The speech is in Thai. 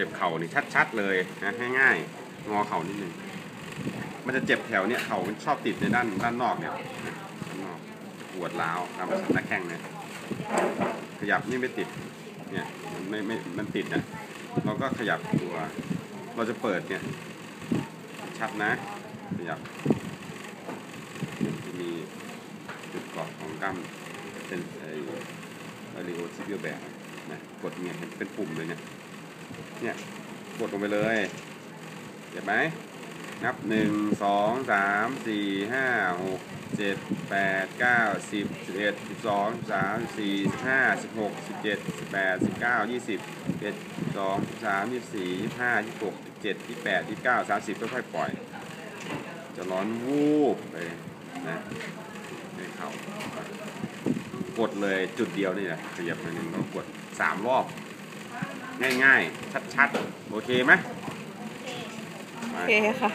จ็บเข่านี่ชัดๆเลยนะง่ายๆงอเข่านิดนึงมันจะเจ็บแถวเนี้ยเข่ามันชอบติดในด้านด้านนอกเนี่ยนะด้านนอกปวดร้าวตามหน้าแข้งเนี่ยขยับนี่ไม่ติดเนี่ยมันไม่ไม่มันติดนะเราก็ขยับตัว เราจะเปิดเนี่ย ชัดนะ ขยับจะมีจุดเกาะของกล้ามเป็นไอ้ไอริโอซิเบียแบกนะกดเนี่ยเป็นปุ่มเลยเนี่ย เนี่ยกดลงไปเลยเห็นไหมนับหนึ่งสองสามสี่ห้าหกเจ็ดแปดเก้าสิบสิบเอ็ดสิบสองสิบสามสิบสี่สิบห้าสิบหกสิบเจ็ดสิบแปดสิบเก้ายี่สิบเอ็ดสองสามยี่สี่ยี่ห้ายี่หกยี่เจ็ดยี่แปดยี่เก้าสามสิบค่อยๆปล่อย จะร้อนวูบเลยนะให้เข่ากดเลยจุดเดียวนี่แหละขยับมาหนึ่งเรากดสามรอบ ง่ายๆ ชัดๆ โอเคไหมโอเคค่ะ